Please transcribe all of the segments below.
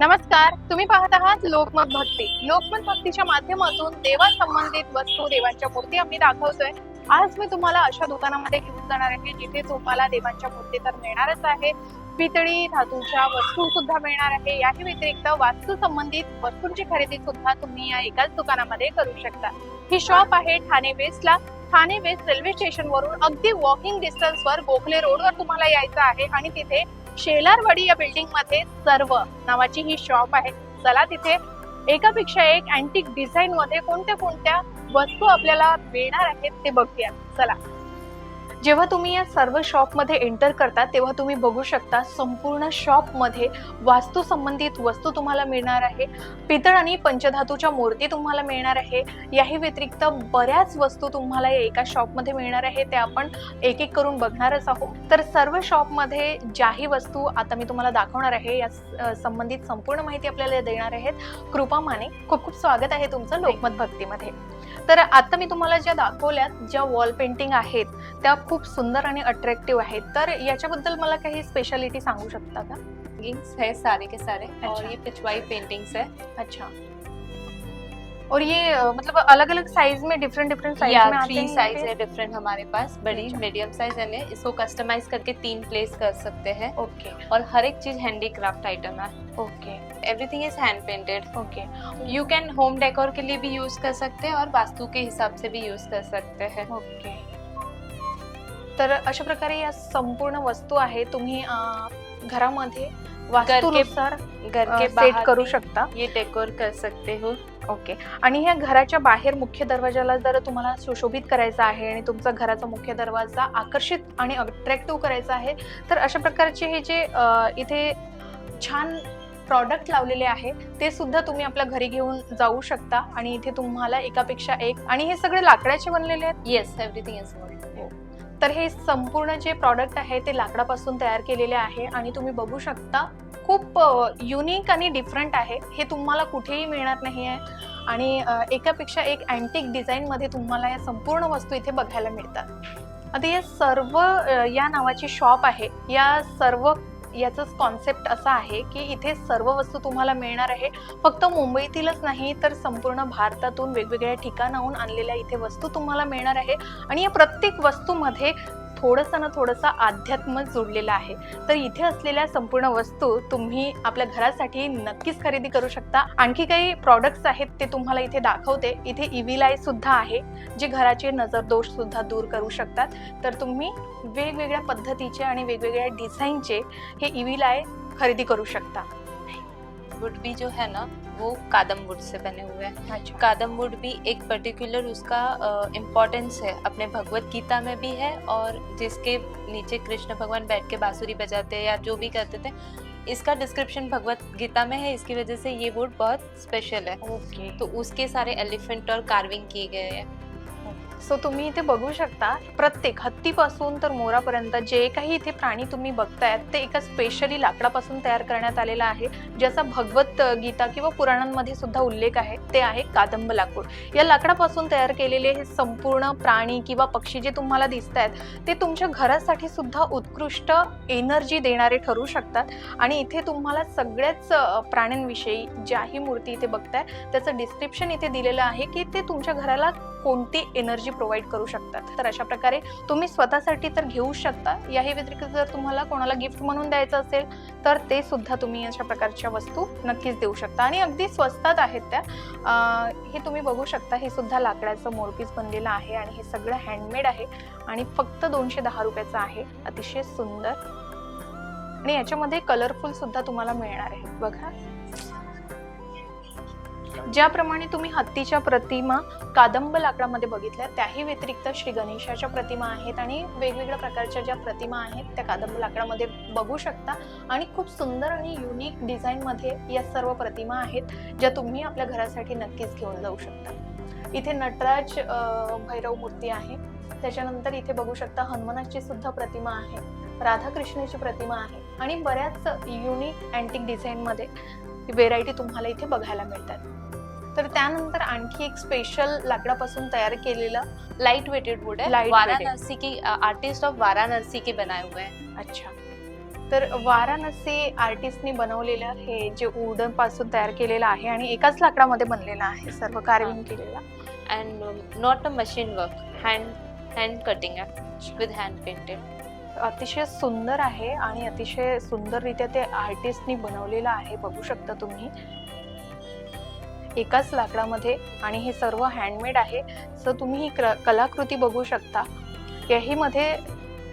नमस्कार तुम्ही पाहत आहात लोकमत भक्ती. लोकमत भक्तीच्या माध्यमातून देवा संबंधित वस्तू देवांच्या मूर्ती आम्ही दाखवतोय. आज मी तुम्हाला अशा दुकानामध्ये घेऊन जाणार आहे जिथे तुम्हाला देवांच्या मूर्ती तर मिळणारच आहे. पितळी धातूच्या वस्तू सुद्धा मिळणार आहे. याही व्यतिरिक्त वास्तू संबंधित वस्तूंची खरेदी सुद्धा तुम्ही या एकाच दुकानामध्ये करू शकता. ही शॉप आहे ठाणे वेस्टला ठाणे वेस्ट रेल्वे स्टेशन वरून अगदी वॉकिंग डिस्टन्स वर गोखले रोडवर तुम्हाला यायचं आहे आणि तिथे शेलारवाडी या बिल्डिंगमध्ये सर्व नावाची ही शॉप आहे. चला तिथे एकापेक्षा एक अँटिक डिझाईन मध्ये कोणत्या कोणत्या वस्तू आपल्याला मिळणार आहेत ते बघूया. चला. जेव्हा तुम्ही या सर्व शॉपमध्ये एंटर करता तेव्हा तुम्ही बघू शकता संपूर्ण शॉपमध्ये वास्तू संबंधित वस्तू तुम्हाला मिळणार आहे. पितळ आणि पंचधातूच्या मूर्ती तुम्हाला मिळणार आहे. याही व्यतिरिक्त बऱ्याच वस्तू तुम्हाला या एका शॉपमध्ये मिळणार आहे. ते आपण एक एक करून बघणारच आहोत. तर सर्व शॉपमध्ये ज्याही वस्तू आता मी तुम्हाला दाखवणार आहे या संबंधित संपूर्ण माहिती आपल्याला देणार आहेत. कृपा माने खूप खूप स्वागत आहे तुमचं लोकमत भक्तीमध्ये. तर आता मी तुम्हाला ज्या दाखवल्यात ज्या वॉल पेंटिंग आहेत त्या खूप सुंदर आणि अट्रॅक्टिव्ह आहेत. तर याच्याबद्दल मला काही स्पेशालिटी सांगू शकता का? है सारे के सारे. अच्छा। और ये पिछवाई पेंटिंग्स है. अच्छा. और ये मतलब अलग अलग साइज़ में डिफरेंट डिफरेंट साइज़ में थ्री साइज़ है डिफरेंट हमारे पास बड़ी अच्छा। मीडियम साइज़ है इसको कस्टमाइज करके तीन प्लेस कर सकते हैं? ओके और हर एक चीज़ हैंडीक्राफ्ट आइटम है। Okay everything is hand painted okay you can home decor के लिए भी यूज़ कर सकते हैं और वास्तु के हिसाब से भी यूज़ कर सकते हैं। ओके तर अशा प्रकारे या संपूर्ण वस्तू आहे तुम्ही घरामध्ये वास्तूनुसार घर के सेट बाहर करू शकता. ये डेकोर कर सकते हो. ओके. आणि ह्या घराच्या बाहेर मुख्य दरवाजाला जर तुम्हाला सुशोभित करायचं आहे आणि तुमचा घराचा मुख्य दरवाजा आकर्षित आणि अट्रॅक्टिव्ह करायचा आहे तर अशा प्रकारचे हे जे इथे छान प्रॉडक्ट लावलेले आहे ते सुद्धा तुम्ही आपल्या घरी घेऊन जाऊ शकता आणि इथे तुम्हाला एकापेक्षा एक आणि हे सगळे लाकडाचे बनलेले आहेत? येस एवरीथिंग इज तर हे संपूर्ण जे प्रॉडक्ट आहे ते लाकडापासून तयार केलेले आहे आणि तुम्ही बघू शकता खूप युनिक आणि डिफरंट आहे. हे तुम्हाला कुठेही मिळणार नाही आहे. आणि एकापेक्षा एक अँटिक डिझाईनमध्ये तुम्हाला या संपूर्ण वस्तू इथे बघायला मिळतात. आता या सर्व या नावाची शॉप आहे. या सर्व याचंच कॉन्सेप्ट असा आहे की इथे सर्व वस्तू तुम्हाला मिळणार आहे. फक्त मुंबईतीलच नाही तर संपूर्ण भारतातून वेगवेगळ्या ठिकाणाहून आणलेल्या इथे वस्तू तुम्हाला मिळणार आहे. आणि या प्रत्येक वस्तूमध्ये थोडंसं ना थोडंसं अध्यात्म जोडलेलं आहे. तर इथे असलेल्या संपूर्ण वस्तू तुम्ही आपल्या घरासाठी नक्कीच खरेदी करू शकता. आणखी काही प्रॉडक्ट्स आहेत ते तुम्हाला इथे दाखवते. इथे इव्हिलाय सुद्धा आहे जे घराचे नजर दोष सुद्धा दूर करू शकतात. तर तुम्ही वेगवेगळ्या पद्धतीचे आणि वेगवेगळ्या डिझाईनचे हे इव्हिलाय खरेदी करू शकता. वुड भी जो है ना वो कादम वुड से बने हुए हैं। अच्छा। कादम वुड भी एक पर्टिकुलर उसका इम्पोर्टेंस है। अपने भगवत गीता में भी है और जिसके नीचे कृष्ण भगवान बैठ के बांसुरी बजाते हैं या जो भी करते थे इसका डिस्क्रिप्शन भगवत गीता में है। इसकी वजह से ये वुड बहुत स्पेशल है। ओके तो उसके सारे एलिफेंट और कार्विंग किए गए हैं। सो तुम्ही इथे बघू शकता प्रत्येक हत्तीपासून तर मोरापर्यंत जे काही इथे प्राणी तुम्ही बघतायत ते एका स्पेशली लाकडापासून तयार करण्यात आलेलं आहे ज्याचा भगवत गीता किंवा पुराणांमध्ये सुद्धा उल्लेख आहे ते आहे कादंब लाकूड या लाकडापासून तयार केलेले हे संपूर्ण प्राणी किंवा पक्षी जे तुम्हाला दिसत आहेत ते तुमच्या घरासाठी सुद्धा उत्कृष्ट एनर्जी देणारे ठरू शकतात. आणि इथे तुम्हाला सगळ्याच प्राण्यांविषयी ज्याही मूर्ती इथे बघताय त्याचं डिस्क्रिप्शन इथे दिलेलं आहे की ते तुमच्या घराला कोणती एनर्जी प्रोव्हाइड करू शकतात. तर अशा प्रकारे तुम्ही स्वतःसाठी तर घेऊ शकता. याही व्यतिरिक्त जर तुम्हाला कोणाला गिफ्ट म्हणून द्यायचं असेल तर ते सुद्धा तुम्ही अशा प्रकारच्या वस्तू नक्कीच देऊ शकता. आणि अगदी स्वस्तात आहेत त्या. हे तुम्ही बघू शकता. हे सुद्धा लाकडाचं मोरपीस बनलेलं आहे आणि हे सगळं हँडमेड आहे. आणि फक्त दोनशे दहा रुपयाचं आहे. अतिशय सुंदर आणि याच्यामध्ये कलरफुल सुद्धा तुम्हाला मिळणार आहे बघा. ज्याप्रमाणे तुम्ही हत्तीच्या प्रतिमा कादंब लाकडामध्ये बघितल्या त्याही व्यतिरिक्त श्री गणेशाच्या प्रतिमा आहेत आणि वेगवेगळ्या प्रकारच्या ज्या प्रतिमा आहेत त्या कादंब लाकडामध्ये बघू शकता. आणि खूप सुंदर आणि युनिक डिझाईनमध्ये या सर्व प्रतिमा आहेत ज्या तुम्ही आपल्या घरासाठी नक्कीच घेऊन जाऊ शकता. इथे नटराज भैरव मूर्ती आहे. त्याच्यानंतर इथे बघू शकता हनुमानाची सुद्धा प्रतिमा आहे. राधाकृष्णाची प्रतिमा आहे. आणि बऱ्याच युनिक अँटिक डिझाईनमध्ये व्हेरायटी तुम्हाला इथे बघायला मिळतात. तर त्यानंतर आणखी एक स्पेशल लाकडापासून तयार केलेलं लाइट वेटेड वुड है weighted. वाराणसी की आर्टिस्ट ऑफ वाराणसी के बनाए हुए हैं अच्छा. तर वाराणसी आर्टिस्टनी बनवलेलं हे जे वुडनपासून तयार केलेलं आहे आणि एकाच लाकडामध्ये बनलेलं आहे सर्व कार्विंग केलेलं. Not a machine work. Hand hand cutting आहे. with hand painted. अतिशय सुंदर आहे आणि अतिशय सुंदररित्या ते आर्टिस्टनी बनवलेलं आहे. बघू शकता तुम्ही. एकाच लाकडामध्ये आणि हे सर्व हँडमेड आहे. सो तुम्ही ही क्र- कलाकृती बघू शकता. याहीमध्ये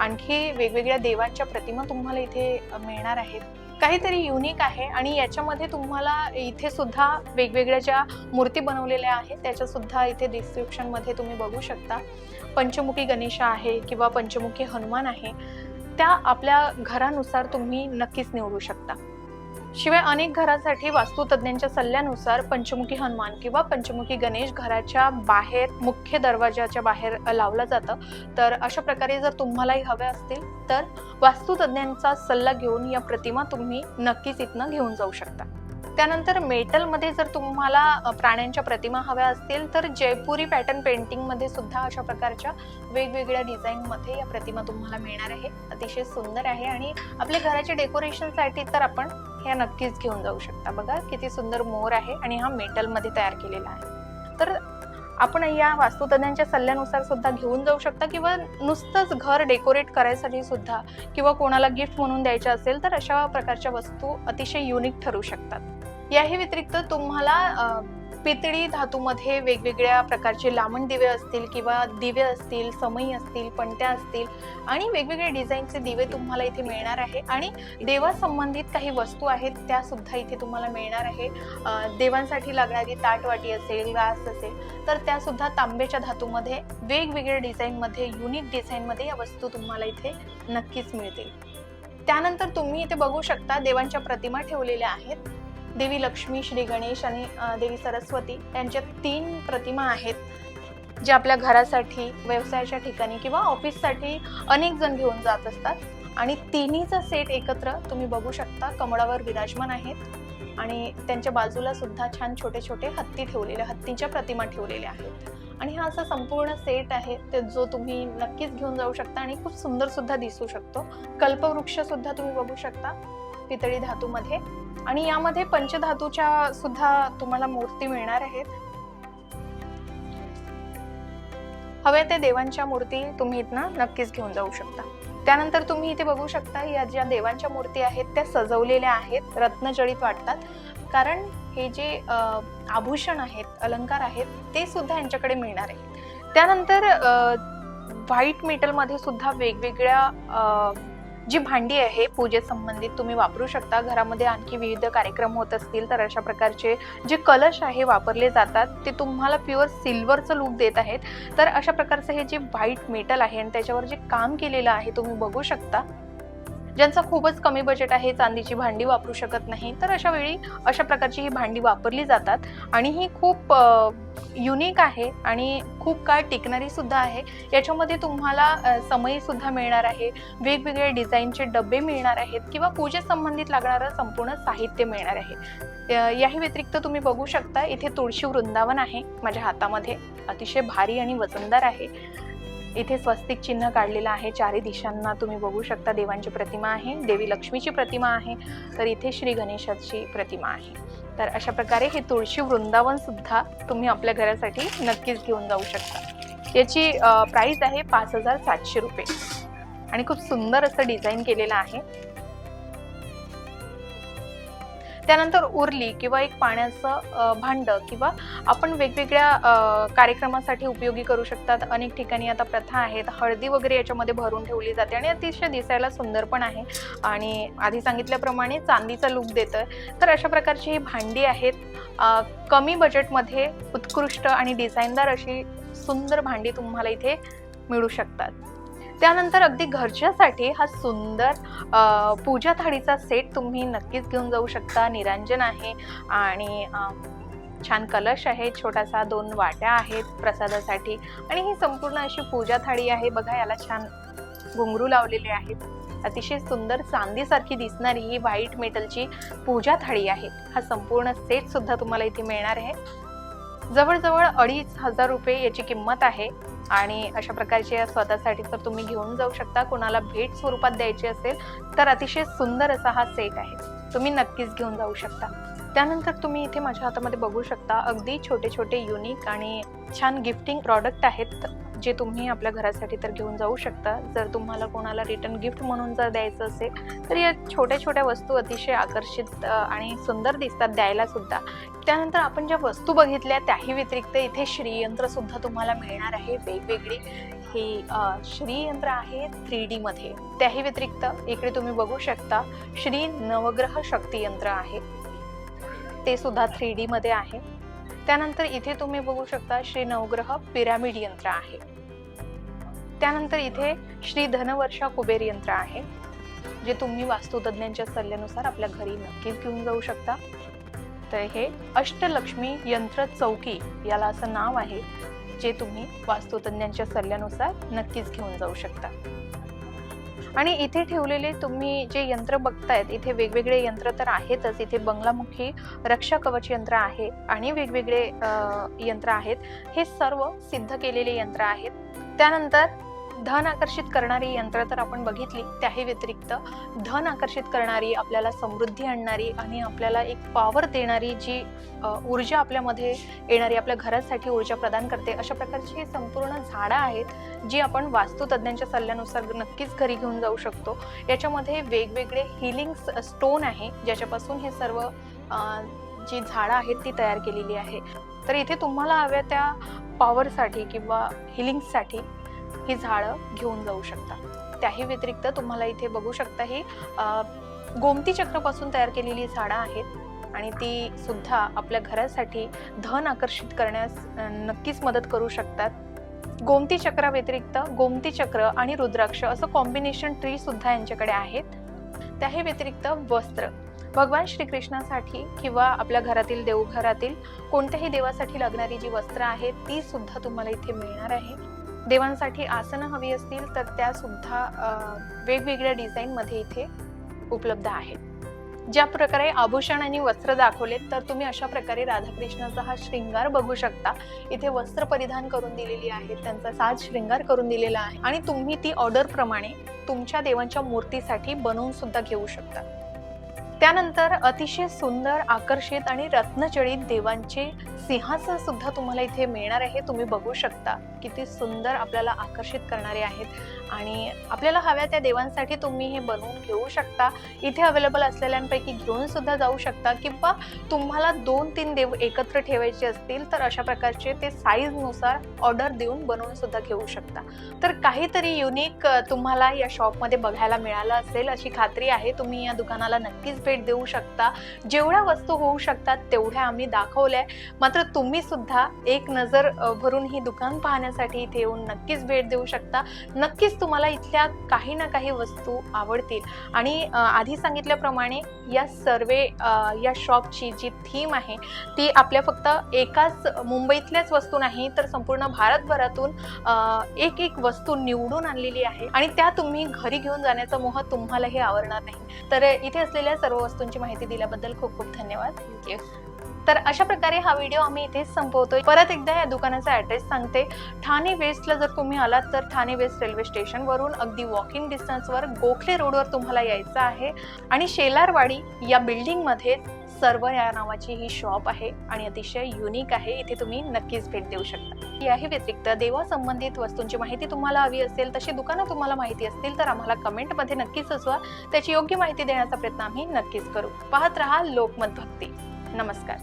आणखी वेगवेगळ्या देवांच्या प्रतिमा तुम्हाला इथे मिळणार आहेत. काहीतरी युनिक आहे आणि याच्यामध्ये तुम्हाला इथे सुद्धा वेगवेगळ्या ज्या मूर्ती बनवलेल्या आहेत त्याच्या सुद्धा इथे डिस्क्रिप्शनमध्ये तुम्ही बघू शकता. पंचमुखी गणेश आहे किंवा पंचमुखी हनुमान आहे त्या आपल्या घरानुसार तुम्ही नक्कीच निवडू शकता. शिवाय अनेक घरासाठी वास्तुतज्ञांच्या सल्ल्यानुसार पंचमुखी हनुमान किंवा पंचमुखी गणेश घराच्या बाहेर मुख्य दरवाजाच्या बाहेर लावलं जातं. तर अशा प्रकारे जर तुम्हालाही हव्या असतील तर वास्तुतज्ञांचा सल्ला घेऊन या प्रतिमा तुम्ही नक्कीच इथनं घेऊन जाऊ शकता. त्यानंतर मेटलमध्ये जर तुम्हाला प्राण्यांच्या प्रतिमा हव्या असतील तर जयपुरी पॅटर्न पेंटिंगमध्ये सुद्धा अशा प्रकारच्या वेगवेगळ्या डिझाईनमध्ये या प्रतिमा तुम्हाला मिळणार आहे. अतिशय सुंदर आहे आणि आपल्या घराच्या डेकोरेशनसाठी तर आपण ह्या नक्कीच घेऊन जाऊ शकता. बघा किती सुंदर मोर आहे आणि हा मेटलमध्ये तयार केलेला आहे. तर आपण या वास्तुतज्ञांच्या सल्ल्यानुसार सुद्धा घेऊन जाऊ शकता किंवा नुसतंच घर डेकोरेट करायसाठी सुद्धा किंवा कोणाला गिफ्ट म्हणून द्यायचं असेल तर अशा प्रकारच्या वस्तू अतिशय युनिक ठरू शकतात. याही व्यतिरिक्त तुम्हाला पितळी धातूमध्ये वेगवेगळ्या प्रकारचे लामण दिवे असतील किंवा दिवे असतील समई असतील पणत्या असतील आणि वेगवेगळे डिझाईनचे दिवे तुम्हाला इथे मिळणार आहे. आणि देवासंबंधित काही वस्तू आहेत त्या सुद्धा इथे तुम्हाला मिळणार आहे. देवांसाठी लागणारी ताटवाटी असेल ग्लास असेल तर त्या सुद्धा तांब्याच्या धातूमध्ये वेगवेगळ्या डिझाईनमध्ये युनिक डिझाईनमध्ये या वस्तू तुम्हाला इथे नक्कीच मिळतील. त्यानंतर तुम्ही इथे बघू शकता देवांच्या प्रतिमा ठेवलेल्या आहेत. देवी लक्ष्मी श्री गणेश आणि देवी सरस्वती यांच्या तीन प्रतिमा आहेत जे आपल्या घरासाठी व्यवसायाच्या ठिकाणी किंवा ऑफिससाठी अनेक जण घेऊन जात असतात. आणि तिन्हीचा सेट एकत्र तुम्ही बघू शकता. कमळावर विराजमान आहेत आणि त्यांच्या बाजूला सुद्धा छान छोटे छोटे हत्ती ठेवलेले हत्तीच्या प्रतिमा ठेवलेल्या आहेत. आणि हा असा संपूर्ण सेट आहे ते जो तुम्ही नक्कीच घेऊन जाऊ शकता आणि खूप सुंदर सुद्धा दिसू शकतो. कल्पवृक्ष सुद्धा तुम्ही बघू शकता पितळी धातूमध्ये. आणि यामध्ये पंचधातूच्या सुद्धा तुम्हाला मूर्ती मिळणार आहेत. हव्या त्या देवांच्या मूर्ती तुम्ही इथनं नक्कीच घेऊन जाऊ शकता. त्यानंतर तुम्ही इथे बघू शकता या ज्या देवांच्या मूर्ती आहेत त्या सजवलेल्या आहेत रत्नजडित वाटतात. कारण हे जे आभूषण आहेत अलंकार आहेत ते सुद्धा यांच्याकडे मिळणार आहेत. त्यानंतर व्हाईट मेटलमध्ये सुद्धा वेगवेगळ्या जी भांडी आहे पूजेसंबंधित तुम्ही वापरू शकता. घरामध्ये आणखी विविध कार्यक्रम होत असतील तर अशा प्रकारचे जे कलश आहे वापरले जातात ते तुम्हाला प्युअर सिल्वरचं लुक देत आहेत. तर अशा प्रकारचं हे जे व्हाईट मेटल आहे आणि त्याच्यावर जे काम केलेलं आहे तुम्ही बघू शकता. ज्यांचं खूपच कमी बजेट आहे चांदीची भांडी वापरू शकत नाही तर अशा वेळी अशा प्रकारची ही भांडी वापरली जातात. आणि ही खूप युनिक आहे आणि खूप काळ टिकणारी सुद्धा आहे. याच्यामध्ये तुम्हाला समयी सुद्धा मिळणार आहे. वेगवेगळे डिझाईनचे डबे मिळणार आहेत किंवा पूजेसंबंधित लागणारं संपूर्ण साहित्य मिळणार आहे. याही व्यतिरिक्त तुम्ही बघू शकता इथे तुळशी वृंदावन आहे माझ्या हातामध्ये. अतिशय भारी आणि वजनदार आहे. इथे स्वस्तिक चिन्ह काढलेलं आहे. चारही दिशांना तुम्ही बघू शकता देवांची प्रतिमा आहे. देवी लक्ष्मीची प्रतिमा आहे. तर इथे श्री गणेशाची प्रतिमा आहे. तर अशा प्रकारे हे तुळशी वृंदावन सुद्धा तुम्ही आपल्या घरासाठी नक्कीच घेऊन जाऊ शकता. याची प्राइस आहे पाच हजार सातशे रुपये. आणि खूप सुंदर असं डिझाईन केलेलं आहे. त्यानंतर उरली किंवा एक पाण्याचं भांड किंवा आपण वेगवेगळ्या कार्यक्रमासाठी उपयोगी करू शकतात. अनेक ठिकाणी आता प्रथा आहेत. हळदी वगैरे याच्यामध्ये भरून ठेवली जाते आणि अतिशय दिसायला सुंदर पण आहे. आणि आधी सांगितल्याप्रमाणे चांदीचा लुक देतं तर अशा प्रकारची ही भांडी आहेत. कमी बजेटमध्ये उत्कृष्ट आणि डिझाईनदार अशी सुंदर भांडी तुम्हाला इथे मिळू शकतात. त्यानंतर अगदी घरच्यासाठी हा सुंदर पूजा थाळीचा सेट तुम्ही नक्कीच घेऊन जाऊ शकता. निरांजन आहे आणि छान कलश आहे छोटासा दोन वाट्या आहेत प्रसादासाठी आणि ही संपूर्ण अशी पूजा थाळी आहे. बघा याला छान घुंगरू लावलेले आहेत. अतिशय सुंदर चांदीसारखी दिसणारी ही व्हाईट मेटलची पूजा थाळी आहे. हा संपूर्ण सेट सुद्धा तुम्हाला इथे मिळणार आहे. जवळजवळ अडीच हजार रुपये याची किंमत आहे. आणि अशा प्रकारचे स्वतःसाठी तर तुम्ही घेऊन जाऊ शकता. कोणाला भेट स्वरूपात द्यायची असेल तर अतिशय सुंदर असा हा सेट आहे. तुम्ही नक्कीच घेऊन जाऊ शकता. त्यानंतर तुम्ही इथे माझ्या हातामध्ये बघू शकता अगदी छोटे छोटे युनिक आणि छान गिफ्टिंग प्रॉडक्ट आहेत. जे तुम्ही आपल्या घरासाठी तर घेऊन जाऊ शकता. जर तुम्हाला कोणाला रिटर्न गिफ्ट म्हणून जर द्यायचं असेल तर या छोट्या छोट्या वस्तू अतिशय आकर्षित आणि सुंदर दिसतात द्यायला सुद्धा. त्यानंतर आपण ज्या वस्तू बघितल्या त्याही व्यतिरिक्त इथे श्रीयंत्र सुद्धा तुम्हाला मिळणार आहे. वेगवेगळी हे श्रीयंत्र आहे थ्री डी मध्ये त्याही व्यतिरिक्त इकडे तुम्ही बघू शकता श्री नवग्रह शक्ती यंत्र आहे. ते सुद्धा थ्री डी मध्ये आहे. त्यानंतर इथे तुम्ही बघू शकता श्री नवग्रह पिरामिड यंत्र आहे. त्यानंतर इथे श्री धनवर्षा कुबेर यंत्र आहे जे तुम्ही वास्तुतज्ञांच्या सल्ल्यानुसार आपल्या घरी नक्कीच घेऊन जाऊ शकता. तर हे अष्टलक्ष्मी यंत्र चौकी याला असं नाव आहे जे तुम्ही वास्तुतज्ञांच्या सल्ल्यानुसार नक्कीच घेऊन जाऊ शकता. आणि इथे ठेवलेले तुम्ही जे यंत्र बघतायत इथे वेगवेगळे यंत्र तर आहेतच. इथे बंगलामुखी रक्षा कवच यंत्र आहे आणि वेगवेगळे यंत्र आहेत. हे सर्व सिद्ध केलेले यंत्र आहेत. त्यानंतर धन आकर्षित करणारी यंत्र तर आपण बघितली त्याही व्यतिरिक्त धन आकर्षित करणारी आपल्याला समृद्धी आणणारी आणि आपल्याला एक पॉवर देणारी जी ऊर्जा आपल्यामध्ये येणारी आपल्या घरासाठी ऊर्जा प्रदान करते अशा प्रकारची ही संपूर्ण झाडं आहेत जी आपण वास्तुतज्ञांच्या सल्ल्यानुसार नक्कीच घरी घेऊन जाऊ शकतो. याच्यामध्ये वेगवेगळे हिलिंग स्टोन आहे ज्याच्यापासून हे सर्व जी झाडं आहेत ती तयार केलेली आहे. तर इथे तुम्हाला हव्या त्या पॉवरसाठी किंवा हिलिंगसाठी ही झाडं घेऊन जाऊ शकता. त्याही व्यतिरिक्त तुम्हाला इथे बघू शकता ही गोमती चक्रापासून तयार केलेली झाडं आहेत आणि ती सुद्धा आपल्या घरासाठी धन आकर्षित करण्यास नक्कीच मदत करू शकतात. गोमती चक्रा व्यतिरिक्त गोमती चक्र आणि रुद्राक्ष असं कॉम्बिनेशन ट्री सुद्धा यांच्याकडे आहेत. त्याही व्यतिरिक्त वस्त्र. भगवान श्रीकृष्णासाठी किंवा आपल्या घरातील देवघरातील कोणत्याही देवासाठी लागणारी जी वस्त्र आहेत ती सुद्धा तुम्हाला इथे मिळणार आहे. देवांसाठी आसनं हवी असतील तर त्या सुद्धा वेगवेगळ्या डिझाईनमध्ये इथे उपलब्ध आहेत. ज्या प्रकारे आभूषण आणि वस्त्र दाखवलेत तर तुम्ही अशा प्रकारे राधाकृष्णाचा हा श्रृंगार बघू शकता. इथे वस्त्र परिधान करून दिलेली आहेत त्यांचा साज श्रृंगार करून दिलेला आहे आणि तुम्ही ती ऑर्डर प्रमाणे तुमच्या देवांच्या मूर्तीसाठी बनवून सुद्धा घेऊ शकता. त्यानंतर अतिशय सुंदर आकर्षित आणि रत्नजडित देवांचे सिंहासन सुद्धा तुम्हाला इथे मिळणार आहे. तुम्ही बघू शकता किती सुंदर आपल्याला आकर्षित करणारे आहेत. आणि आपल्याला हव्या त्या देवांसाठी तुम्ही हे बनवून घेऊ शकता. इथे अवेलेबल असलेल्यांपैकी घेऊन सुद्धा जाऊ शकता. किंवा तुम्हाला दोन तीन देव एकत्र ठेवायचे असतील तर अशा प्रकारचे ते साईजनुसार ऑर्डर देऊन बनवून सुद्धा घेऊ शकता. तर काहीतरी युनिक तुम्हाला या शॉपमध्ये बघायला मिळालं असेल अशी खात्री आहे. तुम्ही या दुकानाला नक्कीच भेट देऊ शकता. जेवढ्या वस्तू होऊ शकतात तेवढ्या आम्ही दाखवल्या. मात्र तुम्ही सुद्धा एक नजर भरून ही दुकान पाहण्यासाठी इथे येऊन नक्कीच भेट देऊ शकता. नक्कीच तुम्हाला इथल्या काही ना काही वस्तू आवडतील. आणि आधी सांगितल्याप्रमाणे या सर्वे या शॉपची जी थीम आहे ती आपल्या फक्त एकाच मुंबईतल्याच वस्तू नाही तर संपूर्ण भारतभरातून एक एक वस्तू निवडून आणलेली आहे. आणि त्या तुम्ही घरी घेऊन जाण्याचा मोह तुम्हालाही आवडणार नाही. तर इथे असलेल्या सर्व वस्तूंची माहिती दिल्याबद्दल खूप खूप धन्यवाद. थँक्यू तर अशा प्रकारे हा व्हिडिओ आम्ही इथेच संपवतोय. परत एकदा या दुकानाचा ऍड्रेस सांगते. ठाणे वेस्टला जर तुम्ही आलात तर ठाणे वेस्ट रेल्वे स्टेशनवरून अगदी वॉकिंग डिस्टन्सवर गोखले रोडवर तुम्हाला यायचं आहे. आणि शेलारवाडी या बिल्डिंगमध्ये सर्व या नावाची ही शॉप आहे आणि अतिशय युनिक आहे. इथे तुम्ही नक्कीच भेट देऊ शकता. याही व्यतिरिक्त देवा संबंधित वस्तूंची माहिती तुम्हाला हवी असेल तशी दुकानं तुम्हाला माहिती असतील तर आम्हाला कमेंटमध्ये नक्कीच सुचवा. त्याची योग्य माहिती देण्याचा प्रयत्न आम्ही नक्कीच करू. पाहत रहा लोकमत भक्ती. नमस्कार.